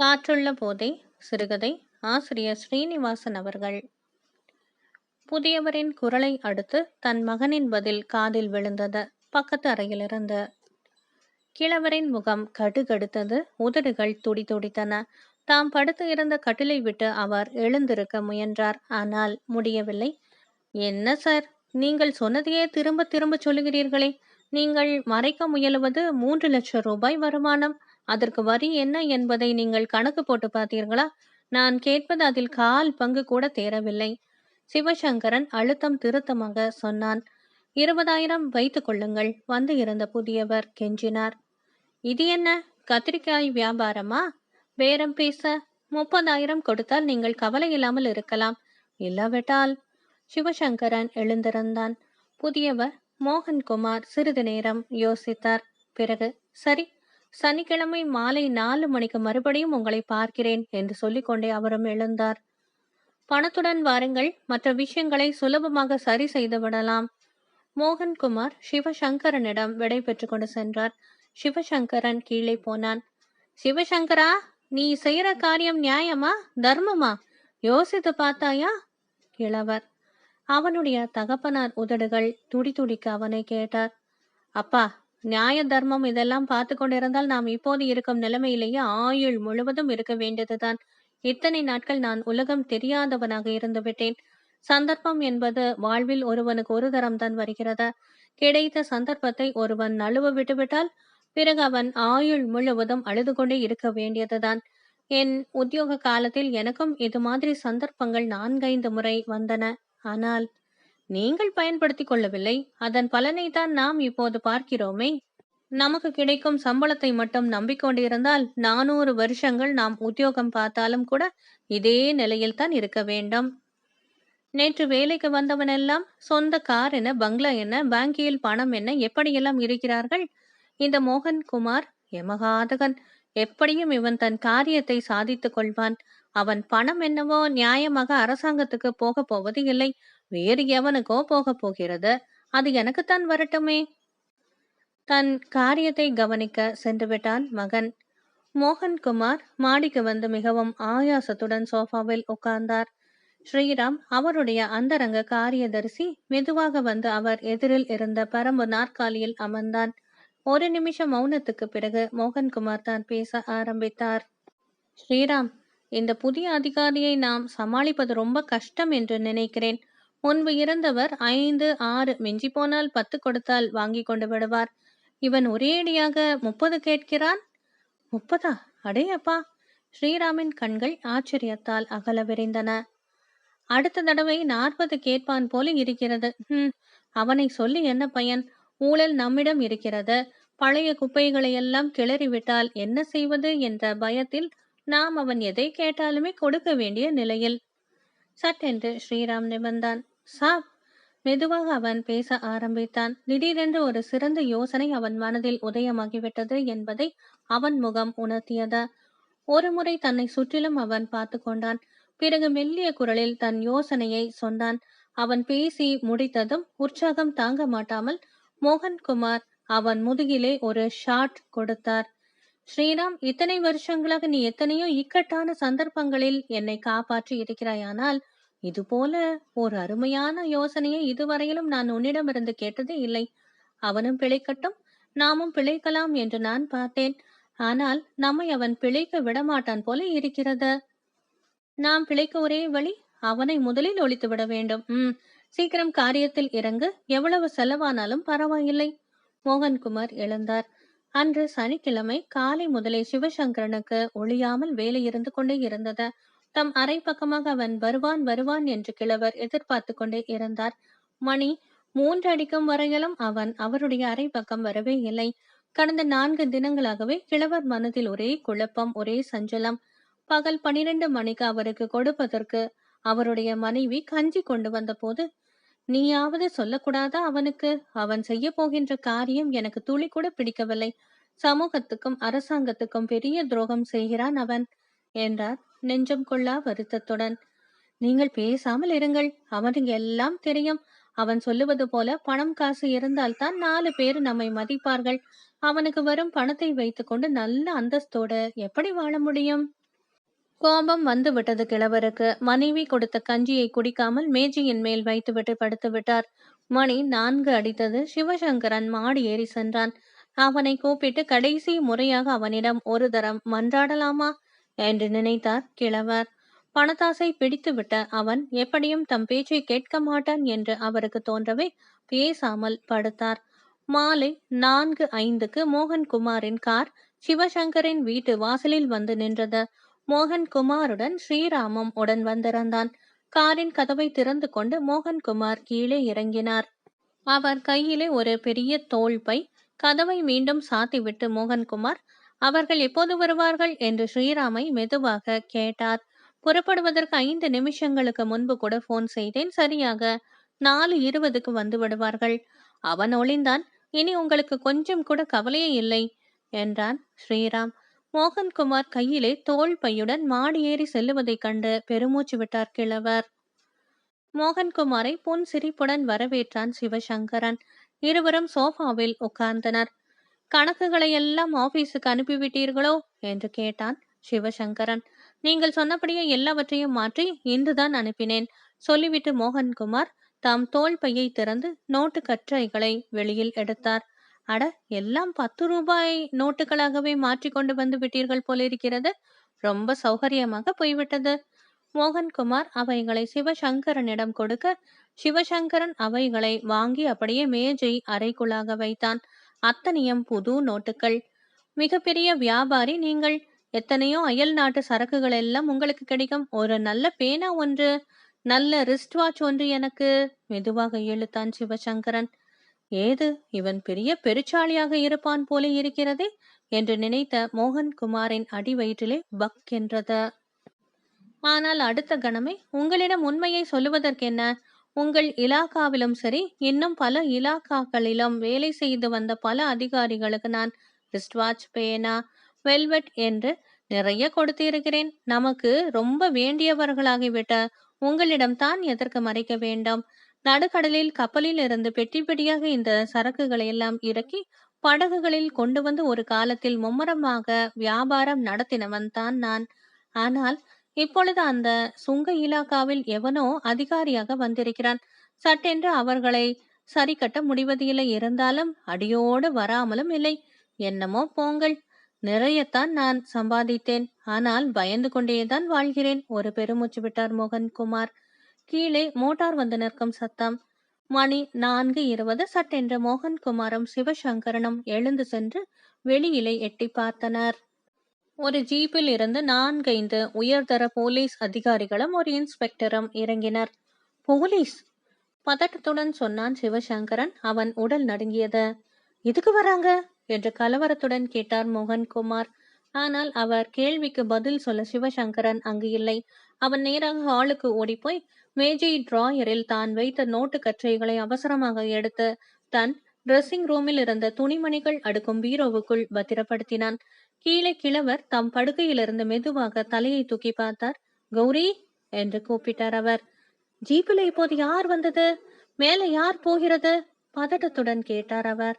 காற்றுள்ள போதே சிறுகதை ஆசிரியர் ஸ்ரீனிவாசன் அவர்கள். புதியவரின் குரலை அடுத்து தன் மகனின் பதில் காதில் விழுந்தது பக்கத்து அறையிலிருந்து. கிழவரின் முகம் கடுகடுத்தது உதடுகள் துடி துடித்தன. தாம் படுத்து இருந்த கட்டிலை விட்டு அவர் எழுந்திருக்க முயன்றார். ஆனால் முடியவில்லை. என்ன சார்? நீங்கள் சொன்னதையே திரும்ப திரும்ப சொல்லுகிறீர்களே. நீங்கள் மறைக்க முயலுவது மூன்று லட்சம் ரூபாய் வருமானம். அதற்கு வரி என்ன என்பதை நீங்கள் கணக்கு போட்டு பார்த்தீர்களா? நான் கேட்பது அதில் கால் பங்கு கூட தேரவில்லை சிவசங்கரன் அழுத்தம் திருத்தமாக சொன்னான் இருபதாயிரம் வைத்துக் கொள்ளுங்கள் வந்து இருந்த புதியவர் கெஞ்சினார். இது என்ன? கத்திரிக்காய் வியாபாரமா? பேரம் பேச முப்பதாயிரம் கொடுத்தால் நீங்கள் கவலை இல்லாமல் இருக்கலாம். இல்லாவிட்டால்? சிவசங்கரன் எழுந்திருந்தான். புதியவர் மோகன்குமார் சிறிது நேரம் யோசித்தார். பிறகு சரி சனிக்கிழமை மாலை நாலு மணிக்கு மறுபடியும் உங்களை பார்க்கிறேன் என்று சொல்லிக்கொண்டே அவரும் எழுந்தார். பணத்துடன் வாருங்கள் மற்ற விஷயங்களை சுலபமாக சரி செய்து விடலாம். மோகன்குமார் சிவசங்கரனிடம் விடை பெற்று கொண்டு சென்றார். சிவசங்கரன் கீழே போனான். சிவசங்கரா நீ செய்யற காரியம் நியாயமா தர்மமா? யோசித்து பார்த்தாயா? இளவர் அவனுடைய தகப்பனார் உதடுகள் துடி துடிக்க அவனை கேட்டார். அப்பா நியாய தர்மம் இதெல்லாம் பார்த்து கொண்டிருந்தால் நாம் இப்போது இருக்கும் நிலைமையிலேயே ஆயுள் முழுவதும் இருக்க வேண்டியதுதான். இத்தனை நாட்கள் நான் உலகம் தெரியாதவனாக இருந்து விட்டேன். சந்தர்ப்பம் என்பது வாழ்வில் ஒருவனுக்கு ஒரு தரம் தான் வருகிறது? கிடைத்த சந்தர்ப்பத்தை ஒருவன் நழுவ விட்டுவிட்டால் பிறகு அவன் ஆயுள் முழுவதும் அழுது கொண்டே இருக்க வேண்டியதுதான். என் உத்தியோக காலத்தில் எனக்கும் இது மாதிரி சந்தர்ப்பங்கள் நான்கைந்து முறை வந்தன. ஆனால் நீங்கள் பயன்படுத்திக் கொள்ளவில்லை. அதன் பலனை தான் நாம் இப்போது பார்க்கிறோமே. நமக்கு கிடைக்கும் சம்பளத்தை மட்டும் நம்பிக்கொண்டிருந்தால் நானூறு வருஷங்கள் நாம் உத்தியோகம் பார்த்தாலும் கூட இதே நிலையில் தான் இருக்க வேண்டும். நேற்று வேலைக்கு வந்தவனெல்லாம் சொந்த கார் என்ன பங்களா என்ன பேங்கியில் பணம் என்ன எப்படியெல்லாம் இருக்கிறார்கள்? இந்த மோகன் குமார் எமகாதகன். எப்படியும் இவன் தன் காரியத்தை சாதித்துக் கொள்வான். அவன் பணம் என்னவோ நியாயமாக அரசாங்கத்துக்கு போக போவது இல்லை. வேறு எவனுக்கோ போக போகிறது. அது எனக்குத்தான் வரட்டுமே. தன் காரியத்தை கவனிக்க சென்றுவிட்டான் மகன். மோகன்குமார் மாடிக்கு வந்து மிகவும் ஆயாசத்துடன் சோஃபாவில் உட்கார்ந்தார். ஸ்ரீராம் அவருடைய அந்தரங்க காரியதரிசி மெதுவாக வந்து அவர் எதிரில் இருந்த பரம்பு நாற்காலியில் அமர்ந்தான். ஒரு நிமிஷம் மௌனத்துக்கு பிறகு மோகன்குமார் தான் பேச ஆரம்பித்தார். ஸ்ரீராம் இந்த புதிய அதிகாரியை நாம் சமாளிப்பது ரொம்ப கஷ்டம் என்று நினைக்கிறேன். முன்பு இருந்தவர் ஐந்து ஆறு மிஞ்சி போனால் பத்து கொடுத்தால் வாங்கி கொண்டு விடுவார். இவன் ஒரேடியாக முப்பது கேட்கிறான்? முப்பதா? அடையப்பா! ஸ்ரீராமின் கண்கள் ஆச்சரியத்தால் அகல விரைந்தன. அடுத்த தடவை நாற்பது கேட்பான் போல இருக்கிறது. ஹம் அவனை சொல்லி என்ன பயன்? ஊழல் நம்மிடம் இருக்கிறது. பழைய குப்பைகளை எல்லாம் கிளறிவிட்டால் என்ன செய்வது என்ற பயத்தில் நாம் அவன் எதை கேட்டாலுமே கொடுக்க வேண்டிய நிலையில் சட்டென்று ஸ்ரீராம் நிபந்தான் சாப். மெதுவாக அவன் பேச ஆரம்பித்தான். திடீரென்று ஒரு சிறந்த யோசனை அவன் மனதில் உதயமாகிவிட்டது என்பதை அவன் முகம் உணர்த்தியது. ஒரு முறை தன்னை சுற்றிலும் அவன் பார்த்து கொண்டான். பிறகு மெல்லிய குரலில் தன் யோசனையை சொன்னான். அவன் பேசி முடித்ததும் உற்சாகம் தாங்க மாட்டாமல் மோகன்குமார் அவன் முதுகிலே ஒரு ஷாட் கொடுத்தார். ஸ்ரீராம் இத்தனை வருஷங்களாக நீ எத்தனையோ இக்கட்டான சந்தர்ப்பங்களில் என்னை காப்பாற்றி இருக்கிறாயானால் ஆனால் போல ஒரு அருமையான யோசனையை இதுவரையிலும் நான் உன்னிடமிருந்து கேட்டதே இல்லை. அவனும் பிழைக்கட்டும் நாமும் பிழைக்கலாம் என்று நான் பார்த்தேன். ஆனால் நம்மை அவன் பிழைக்க விடமாட்டான் போல இருக்கிறது. நாம் பிழைக்க ஒரே வழி அவனை முதலில் ஒழித்து விட வேண்டும். உம் சீக்கிரம் காரியத்தில் இறங்கு. எவ்வளவு செலவானாலும் பரவாயில்லை. மோகன்குமார் எழுந்தார். அன்று சனிக்கிழமை காலை முதலே சிவசங்கரனுக்கு ஒழியாமல் வேலை இருந்து கொண்டே இருந்தது. தம் அரை பக்கமாக அவன் வருவான் வருவான் என்று கிழவர் எதிர்பார்த்து கொண்டே இருந்தார். மணி மூன்று அடிக்கும் வரையிலும் அவன் அவருடைய அரை பக்கம் வரவே இல்லை. கடந்த நான்கு தினங்களாகவே கிழவர் மனதில் ஒரே குழப்பம் ஒரே சஞ்சலம். பகல் பனிரெண்டு மணிக்கு அவருக்கு கொடுப்பதற்கு அவருடைய மனைவி கஞ்சி கொண்டு வந்த போது நீயாவது சொல்லக்கூடாதா அவனுக்கு? அவன் செய்ய போகின்ற காரியம் எனக்கு துளி கூட பிடிக்கவில்லை. சமூகத்துக்கும் அரசாங்கத்துக்கும் பெரிய துரோகம் செய்கிறான் அவன் என்றார். நெஞ்சம் கொள்ளா வருத்தத்துடன். நீங்கள் பேசாமல் இருங்கள். அவனுக்கு எல்லாம் தெரியும். அவன் சொல்லுவது போல பணம் காசு இருந்தால்தான் நாலு பேர் நம்மை மதிப்பார்கள். அவனுக்கு வரும் பணத்தை வைத்துக்கொண்டு நல்ல அந்தஸ்தோடு எப்படி வாழ முடியும்? கோபம் வந்து விட்டது கிழவருக்கு. மனைவி கொடுத்த கஞ்சியை குடிக்காமல் மேஜையின் மேல் வைத்துவிட்டு படுத்து விட்டார். மணி நான்கு அடித்தது. சிவசங்கரன் மாடி ஏறி சென்றான். அவனை கூப்பிட்டு கடைசி முறையாக அவனிடம் ஒரு தரம் மன்றாடலாமா? என்று நினைத்தார் கிழவர். பணத்தாசை பிடித்துவிட்ட அவன் எப்படியும் தம் பேச்சை கேட்க மாட்டான் என்று அவருக்கு தோன்றவே பேசாமல் படுத்தார். மாலை நான்கு ஐந்துக்கு மோகன்குமாரின் கார் சிவசங்கரின் வீட்டு வாசலில் வந்து நின்றது. மோகன்குமாருடன் ஸ்ரீராமம் உடன் வந்திருந்தான். காரின் கதவை திறந்து கொண்டு மோகன்குமார் கீழே இறங்கினார். அவர் கையிலே ஒரு பெரிய தோல் பை கதவை மீண்டும் சாத்திவிட்டு மோகன்குமார் அவர்கள் எப்போது வருவார்கள் என்று ஸ்ரீராமை மெதுவாக கேட்டார். புறப்படுவதற்கு ஐந்து நிமிஷங்களுக்கு முன்பு கூட போன் செய்தேன். சரியாக நாலு இருபதுக்கு வந்து விடுவார்கள். அவன் ஒளிந்தான். இனி உங்களுக்கு கொஞ்சம் கூட கவலையே இல்லை என்றான் ஸ்ரீராம். மோகன்குமார் கையிலே தோல் பையுடன் மாடி ஏறி செல்லுவதைக் கண்டு பெருமூச்சு விட்டார் கிழவர். மோகன்குமாரை புன் சிரிப்புடன் வரவேற்றான் சிவசங்கரன். இருவரும் சோஃபாவில் உட்கார்ந்தனர். கணக்குகளை எல்லாம் ஆபீஸுக்கு அனுப்பிவிட்டீர்களோ? என்று கேட்டான் சிவசங்கரன். நீங்கள் சொன்னபடியே எல்லாவற்றையும் மாற்றி இன்றுதான் அனுப்பினேன். சொல்லிவிட்டு மோகன்குமார் தாம் தோல் பையை திறந்து நோட்டு கற்றைகளை வெளியில் எடுத்தார். அட எல்லாம் பத்து ரூபாய் நோட்டுகளாகவே மாற்றி கொண்டு வந்து விட்டீர்கள் போலிருக்கிறது ரொம்ப சௌகரியமாக போய்விட்டது. மோகன்குமார் அவைகளை சிவசங்கரனிடம் கொடுக்க சிவசங்கரன் அவைகளை வாங்கி அப்படியே மேஜை அறைக்குள்ளாக வைத்தான். அத்தனையும் புது நோட்டுகள் மிகப்பெரிய வியாபாரி நீங்கள். எத்தனையோ அயல் நாட்டு சரக்குகள் எல்லாம் உங்களுக்கு கிடைக்கும். ஒரு நல்ல பேனா ஒன்று. நல்ல ரிஸ்ட் வாட்ச் ஒன்று எனக்கு. மெதுவாக இழுத்தான் சிவசங்கரன். ஏது இவன் பெரிய பெருச்சாளியாக இருப்பான் போல இருக்கிறதே என்று நினைத்த மோகன்குமாரின் அடி வயிற்றிலே பக் என்றது. ஆனால் அடுத்த கணமே உங்களிடம் உண்மையை சொல்லுவதற்கென்ன? உங்கள் இலாக்காவிலும் சரி இன்னும் பல இலாக்காக்களிலும் வேலை செய்து வந்த பல அதிகாரிகளுக்கு நான் ரிஸ்ட் வாட்ச் பேனா வெல்வெட் என்று நிறைய கொடுத்திருக்கிறேன். நமக்கு ரொம்ப வேண்டியவர்களாகிவிட்ட உங்களிடம் தான் எதற்கு மறைக்க வேண்டும்? நடுக்கடலில் கப்பலில் இருந்து பெட்டி பெட்டியாக இந்த சரக்குகளை எல்லாம் இறக்கி படகுகளில் கொண்டு வந்து ஒரு காலத்தில் மும்முரமாக வியாபாரம் நடத்தினவன் தான் நான். ஆனால் இப்பொழுது அந்த சுங்க இலாக்காவில் எவனோ அதிகாரியாக வந்திருக்கிறான். சட்டென்று அவர்களை சரி கட்ட முடிவதில்லை. இருந்தாலும் அடியோடு வராமலும் இல்லை. என்னமோ போங்கள். நிறையத்தான் நான் சம்பாதித்தேன். ஆனால் பயந்து கொண்டேதான் வாழ்கிறேன். ஒரு பெருமூச்சு விட்டார் மோகன்குமார். கீழே மோட்டார் வந்து நிற்கும் சத்தம். மணி நான்கு இருபது. சட்டென்று மோகன்குமாரும் சிவசங்கரனும் எழுந்து சென்று வெளியிலே எட்டி பார்த்தனர். ஒரு ஜீப்பில் இருந்து நான்கைந்து உயர்தர போலீஸ் அதிகாரிகளும் ஒரு இன்ஸ்பெக்டரும் இறங்கினர். போலீஸ் பதட்டத்துடன் சொன்னான் சிவசங்கரன். அவன் உடல் நடுங்கியது. எதுக்கு வராங்க? என்று கலவரத்துடன் கேட்டார் மோகன்குமார். ஆனால் அவர் கேள்விக்கு பதில் சொல்ல சிவசங்கரன் அங்கு இல்லை. அவன் நேராக ஹாலுக்கு ஓடிப்போய் மேஜை டிராயரில் தான் வைத்த நோட்டு கற்றைகளை அவசரமாக எடுத்து தன் ட்ரெஸ்ஸிங் ரூமில் இருந்த துணிமணிகள் அடுக்கும் பீரோவுக்குள் பத்திரப்படுத்தினான். கீழே கிழவர் தம் படுக்கையிலிருந்து மெதுவாக தலையை தூக்கி பார்த்தார். கௌரி என்று கூப்பிட்டார் அவர். ஜீப்பில் இப்போது யார் வந்தது? மேலே யார் போகிறது? பதட்டத்துடன் கேட்டார் அவர்.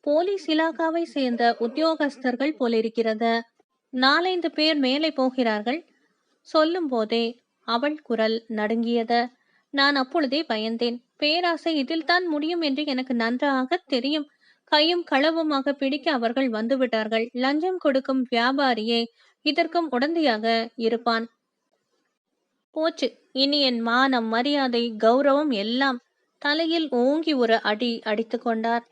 போலீஸ் இலாக்காவை சேர்ந்த உத்தியோகஸ்தர்கள் போலிருக்கிறது. நாலைந்து பேர் மேலே போகிறார்கள். சொல்லும் போதே அவள் குரல் நடுங்கியது. நான் அப்பொழுதே பயந்தேன். பேராசை இதில்தான் முடியும் என்று எனக்கு நன்றாக தெரியும். கையும் களவுமாக பிடிக்க அவர்கள் வந்துவிட்டார்கள். லஞ்சம் கொடுக்கும் வியாபாரியே இதற்கும் உடந்தையாக இருப்பான். போச்சு. இனி என் மானம் மரியாதை கௌரவம் எல்லாம் தலையில் ஓங்கி ஒரு அடி அடித்து கொண்டார்.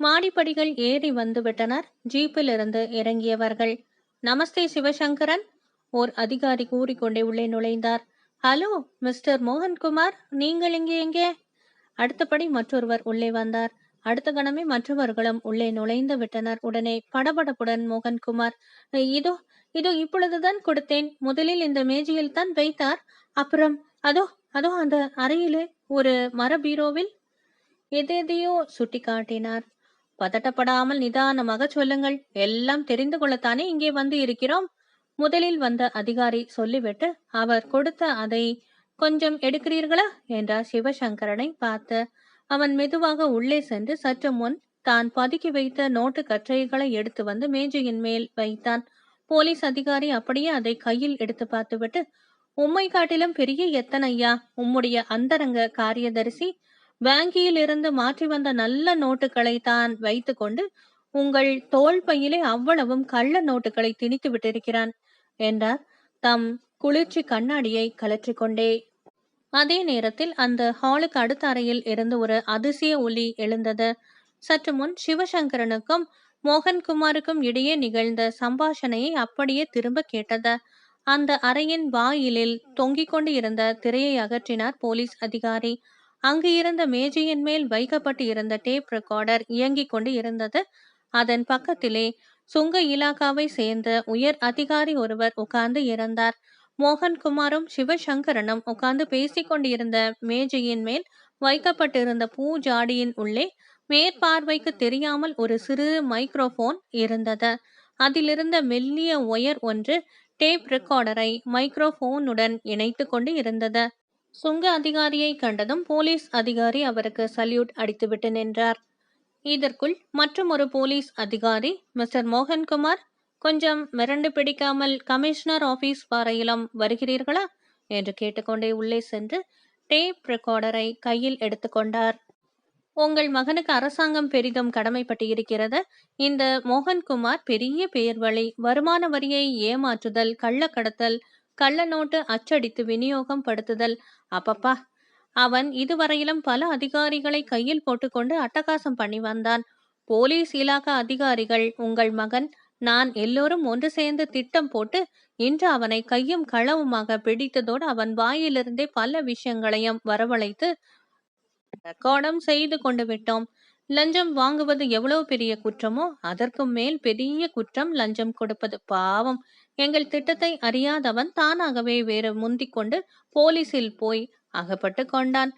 மாடிப்படிகள் ஏறி வந்துவிட்டனர். ஜீப்பிலிருந்து ஜீப்பில் இருந்து இறங்கியவர்கள். நமஸ்தே சிவசங்கரன்! ஓர் அதிகாரி கூறிக்கொண்டே உள்ளே நுழைந்தார். ஹலோ மிஸ்டர் மோகன்குமார் நீங்கள் இங்கே எங்கே? அடுத்தபடி மற்றொருவர் உள்ளே வந்தார். அடுத்த கணமே மற்றவர்களும் உள்ளே நுழைந்து விட்டனர். உடனே படபடப்புடன் மோகன்குமார் இதோ இதோ இப்பொழுதுதான் கொடுத்தேன். முதலில் இந்த மேஜையில் தான் வைத்தார். அப்புறம் அதோ அதோ அந்த அறையிலே ஒரு மர பீரோவில் எதெதையோ சுட்டி காட்டினார் பதட்டப்படாமல் நிதானமாக சொல்லுங்கள். எல்லாம் தெரிந்து கொள்ளத்தானே இங்கே வந்து இருக்கிறோம்? முதலில் வந்த அதிகாரி சொல்லிவிட்டு அவர் கொடுத்த அதை கொஞ்சம் எடுக்கிறீர்களா? என்றார் சிவசங்கரனை பார்த்து அவன் மெதுவாக உள்ளே சென்று சற்று முன் தான் பதுக்கி வைத்த நோட்டு கற்றைகளை எடுத்து வந்து மேஜையின் மேல் வைத்தான். போலீஸ் அதிகாரி அப்படியே அதை கையில் எடுத்து பார்த்துவிட்டு உம்மை காட்டிலும் பெரிய எத்தனையா? உம்முடைய அந்தரங்க காரியதரிசி வங்கியில் இருந்து மாற்றி வந்த நல்ல நோட்டுகளை தான் வைத்துக்கொண்டு உங்கள் தோல் பையிலே அவ்வளவும் கள்ள நோட்டுகளை திணித்து விட்டிருக்கிறான். என்றார். தம் குளிர்ச்சி கண்ணாடியை கலற்றிக்கொண்டே அதே நேரத்தில் அந்த ஹாலுக்கு அடுத்த அறையில் இருந்து ஒரு அதிசய ஒலி எழுந்தது. சற்று முன் சிவசங்கரனுக்கும் மோகன்குமாருக்கும் இடையே நிகழ்ந்த சம்பாஷணையை அப்படியே திரும்ப கேட்டது. அந்த அறையின் வாயிலில் தொங்கிக் கொண்டு இருந்த திரையை அகற்றினார் போலீஸ் அதிகாரி. அங்கு இருந்த மேஜையின் மேல் வைக்கப்பட்டு இருந்த டேப் ரெக்கார்டர் இயங்கிக் கொண்டு இருந்தது. அதன் பக்கத்திலே சுங்க இலாக்காவை சேர்ந்த உயர் அதிகாரி ஒருவர் உட்கார்ந்து இறந்தார். மோகன்குமாரும் சிவசங்கரனும் உட்கார்ந்து பேசிக் கொண்டிருந்த மேஜையின் மேல் வைக்கப்பட்டிருந்த பூஜாடியின் உள்ளே மேற்பார்வைக்கு தெரியாமல் ஒரு சிறு மைக்ரோஃபோன் இருந்தது. அதிலிருந்த மெல்லிய ஒயர் ஒன்று டேப் ரெக்கார்டரை மைக்ரோஃபோனுடன் இணைத்து கொண்டு இருந்தது. சுங்க அதிகாரியை கண்டதும் போலீஸ் அதிகாரி அவருக்கு சல்யூட் அடித்துவிட்டு நின்றார். இதற்குள் மற்றும் ஒரு போலீஸ் அதிகாரி மிஸ்டர் மோகன்குமார் கொஞ்சம் மிரண்டு பிடிக்காமல் கமிஷனர் ஆபீஸ் பாறையிலும் வருகிறீர்களா? என்று கேட்டுக்கொண்டே உள்ளே சென்று டேப் ரெக்கார்டரை கையில் எடுத்துக்கொண்டார் உங்கள் மகனுக்கு அரசாங்கம் பெரிதும் கடமைப்பட்டு இருக்கிறது. இந்த மோகன்குமார் பெரிய பெயர் வழி வருமான வரியை ஏமாற்றுதல் கள்ளக்கடத்தல் கள்ள நோட்டு அச்சடித்து விநியோகம் படுத்துதல் அப்பப்பா அவன் இதுவரையிலும் பல அதிகாரிகளை கையில் போட்டுக்கொண்டு அட்டகாசம் பண்ணி வந்தான். போலீஸ் இலாக்கா அதிகாரிகள் உங்கள் மகன் நான் எல்லோரும் ஒன்று சேர்ந்து திட்டம் போட்டு இன்று அவனை கையும் களவுமாக பிடித்ததோடு அவன் வாயிலிருந்தே பல விஷயங்களையும் வரவழைத்து ரெக்கார்டும் செய்து கொண்டு விட்டோம். லஞ்சம் வாங்குவது எவ்வளவு பெரிய குற்றமோ அதற்கும் மேல் பெரிய குற்றம் லஞ்சம் கொடுப்பது பாவம். எங்கள் திட்டத்தை அறியாதவன் தானாகவே வேறு முந்திக் கொண்டு போலீஸில் போய் அகப்பட்டு கொண்டான்.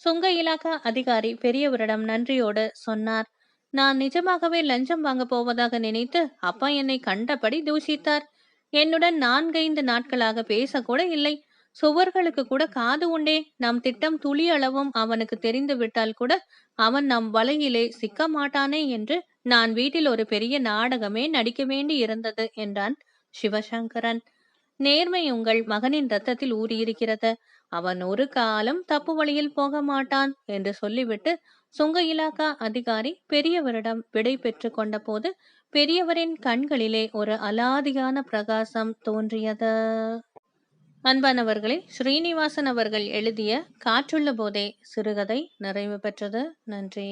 சுங்க இலாக்கா அதிகாரி பெரியவரிடம் நன்றியோடு சொன்னார். நான் நிஜமாகவே லஞ்சம் வாங்க போவதாக நினைத்து அப்பா என்னை கண்டபடி தூஷித்தார். என்னுடன் நான்கைந்து நாட்களாக பேசக்கூட இல்லை. சுவர்களுக்கு கூட காது உண்டே. நம் திட்டம் துளி அளவும் அவனுக்கு தெரிந்து விட்டால் கூட அவன் நம் வலையிலே சிக்க மாட்டானே என்று நான் வீட்டில் ஒரு பெரிய நாடகமே நடிக்க வேண்டி இருந்தது என்றான் சிவசங்கரன். நேர்மை உங்கள் மகனின் ரத்தத்தில் ஊறியிருக்கிறது. அவன் ஒரு காலம் தப்பு வழியில் போக மாட்டான் என்று சொல்லிவிட்டு சுங்க இலாக்கா அதிகாரி பெரியவரிடம் விடை பெற்று கொண்ட போது பெரியவரின் கண்களிலே ஒரு அலாதியான பிரகாசம் தோன்றியது. அன்பானவர்களே ஸ்ரீனிவாசன் அவர்கள் எழுதிய காற்றுள்ள போதே சிறுகதை நிறைவு பெற்றது. நன்றி.